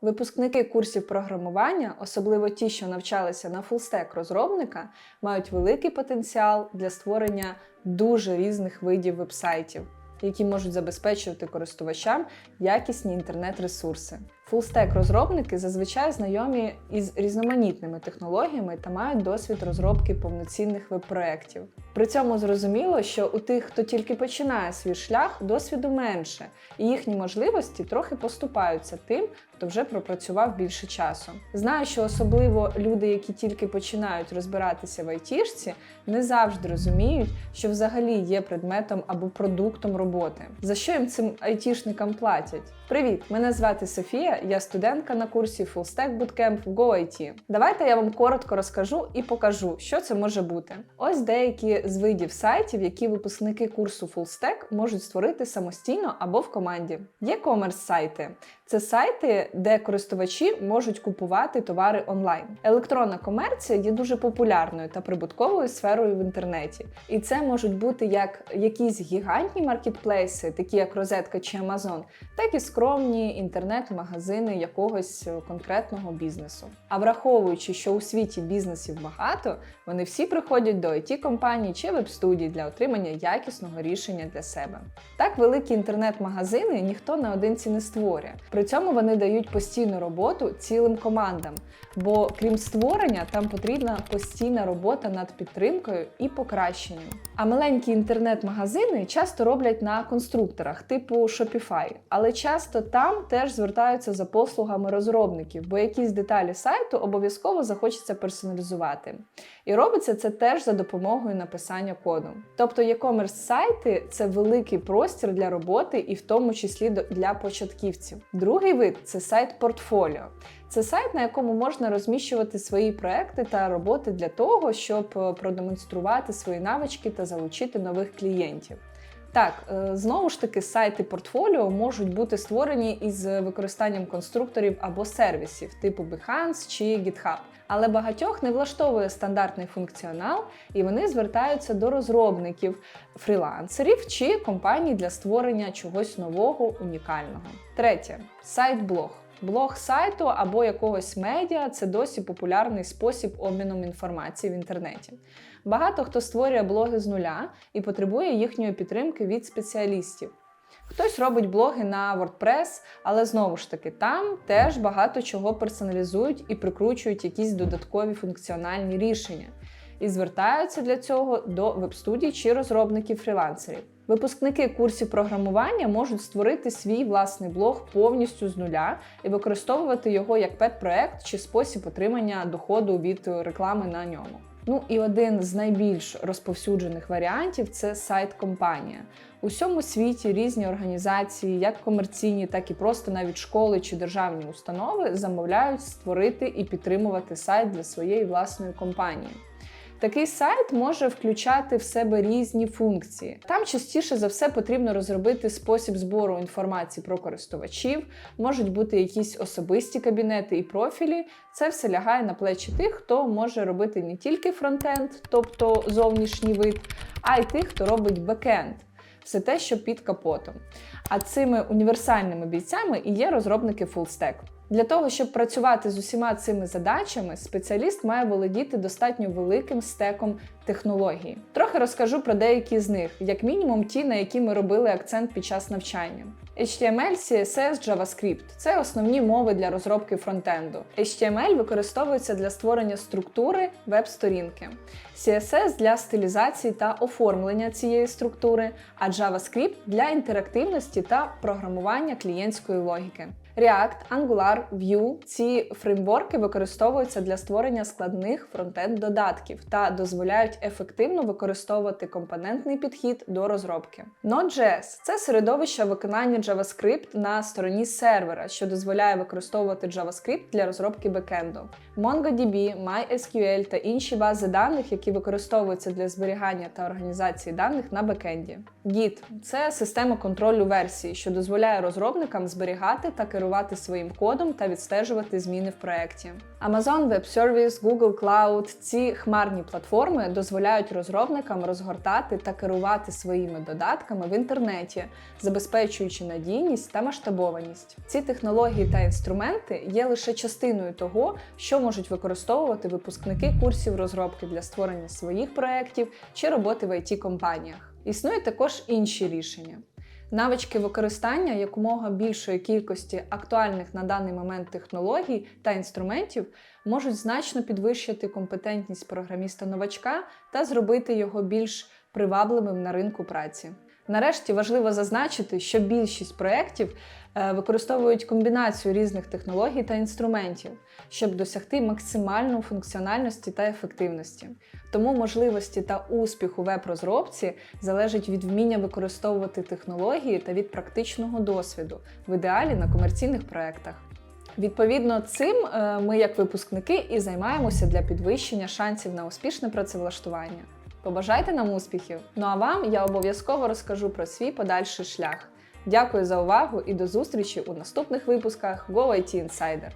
Випускники курсів програмування, особливо ті, що навчалися на фулстек розробника, мають великий потенціал для створення дуже різних видів вебсайтів, які можуть забезпечувати користувачам якісні інтернет-ресурси. Фулстек розробники зазвичай знайомі із різноманітними технологіями та мають досвід розробки повноцінних веб-проєктів. При цьому зрозуміло, що у тих, хто тільки починає свій шлях, досвіду менше, і їхні можливості трохи поступаються тим, хто вже пропрацював більше часу. Знаю, що особливо люди, які тільки починають розбиратися в айтішці, не завжди розуміють, що взагалі є предметом або продуктом роботи. За що їм цим айтішникам платять? Привіт! Мене звати Софія, я студентка на курсі Full Stack Bootcamp GoIT. Давайте я вам коротко розкажу і покажу, що це може бути. Ось деякі з видів сайтів, які випускники курсу Full Stack можуть створити самостійно або в команді. Є комерс сайти. Це сайти, де користувачі можуть купувати товари онлайн. Електронна комерція є дуже популярною та прибутковою сферою в інтернеті. І це можуть бути як якісь гігантні маркетплейси, такі як Розетка чи Amazon, так і скромні інтернет-магазини якогось конкретного бізнесу. А враховуючи, що у світі бізнесів багато, вони всі приходять до it компаній чи веб-студій для отримання якісного рішення для себе. Так, великі інтернет-магазини ніхто наодинці не створює. При цьому вони дають постійну роботу цілим командам, бо крім створення, там потрібна постійна робота над підтримкою і покращенням. А маленькі інтернет-магазини часто роблять на конструкторах типу Shopify, але часто там теж звертаються за послугами розробників, бо якісь деталі сайту обов'язково захочеться персоналізувати. І робиться це теж за допомогою написання коду. Тобто e-commerce сайти це великий простір для роботи і в тому числі для початківців. Другий вид це сайт портфоліо. Це сайт, на якому можна розміщувати свої проекти та роботи для того, щоб е, продемонструвати свої навички та залучити нових клієнтів. Так, е, знову ж таки, сайти портфоліо можуть бути створені із використанням конструкторів або сервісів типу Behance чи GitHub. Але багатьох не влаштовує стандартний функціонал, і вони звертаються до розробників, фрілансерів чи компаній для створення чогось нового, унікального. Третє сайт-блог. Блог сайту або якогось медіа це досі популярний спосіб обміну інформації в інтернеті. Багато хто створює блоги з нуля і потребує їхньої підтримки від спеціалістів. Хтось робить блоги на WordPress, але знову ж таки там теж багато чого персоналізують і прикручують якісь додаткові функціональні рішення. І звертаються для цього до веб-студій чи розробників фрілансерів. Випускники курсів програмування можуть створити свій власний блог повністю з нуля і використовувати його як пет-проект чи спосіб отримання доходу від реклами на ньому. Ну і один з найбільш розповсюджених варіантів це сайт-компанія. У всьому світі різні організації, як комерційні, так і просто навіть школи чи державні установи, замовляють створити і підтримувати сайт для своєї власної компанії. Такий сайт може включати в себе різні функції. Там частіше за все потрібно розробити спосіб збору інформації про користувачів, можуть бути якісь особисті кабінети і профілі. Це все лягає на плечі тих, хто може робити не тільки фронтенд, тобто зовнішній вид, а й тих, хто робить бекенд. Все те, що під капотом. А цими універсальними бійцями і є розробники FullStack. Для того, щоб працювати з усіма цими задачами, спеціаліст має володіти достатньо великим стеком технологій. Трохи розкажу про деякі з них, як мінімум ті, на які ми робили акцент під час навчання. HTML, CSS, JavaScript це основні мови для розробки фронтенду. HTML використовується для створення структури веб-сторінки, CSS для стилізації та оформлення цієї структури, а JavaScript для інтерактивності та програмування клієнтської логіки. React, Angular, Vue – ці фреймворки використовуються для створення складних фронтенд-додатків та дозволяють ефективно використовувати компонентний підхід до розробки. Node.js – це середовище виконання JavaScript на стороні сервера, що дозволяє використовувати JavaScript для розробки бекенду. MongoDB, MySQL та інші бази даних, які використовуються для зберігання та організації даних на бекенді. Git – це система контролю версій, що дозволяє розробникам зберігати та керувати керувати своїм кодом та відстежувати зміни в проєкті. Amazon Web Service, Google Cloud – ці хмарні платформи дозволяють розробникам розгортати та керувати своїми додатками в інтернеті, забезпечуючи надійність та масштабованість. Ці технології та інструменти є лише частиною того, що можуть використовувати випускники курсів розробки для створення своїх проєктів чи роботи в it компаніях Існують також інші рішення. Навички використання якомога більшої кількості актуальних на даний момент технологій та інструментів можуть значно підвищити компетентність програміста-новачка та зробити його більш привабливим на ринку праці. Нарешті важливо зазначити, що більшість проєктів е, використовують комбінацію різних технологій та інструментів, щоб досягти максимальної функціональності та ефективності. Тому можливості та успіх у веб-розробці залежить від вміння використовувати технології та від практичного досвіду, в ідеалі на комерційних проєктах. Відповідно, цим е, ми, як випускники, і займаємося для підвищення шансів на успішне працевлаштування. Побажайте нам успіхів! Ну а вам я обов'язково розкажу про свій подальший шлях. Дякую за увагу і до зустрічі у наступних випусках Go IT Insider!